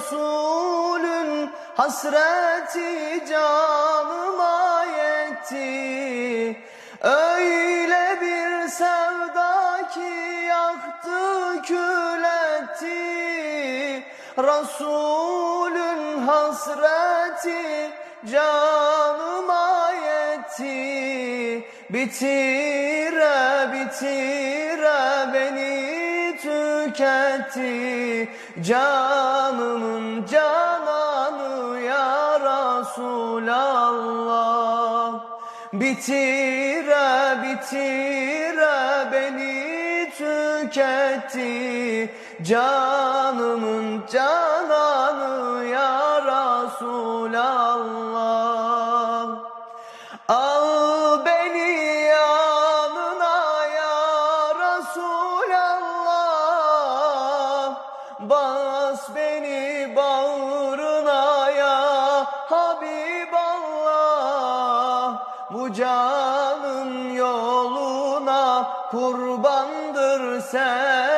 Resulün hasreti canıma yetti. Öyle bir sevda ki yaktı kül etti Resulün hasreti canıma yetti. Bitire bitire tüketti Canımın cananı ya Resulallah Bitire bitire beni tüketti Canımın cananı ya Resulallah Bas beni bağrına ya Habiballah. Bu canın yoluna kurbandır sen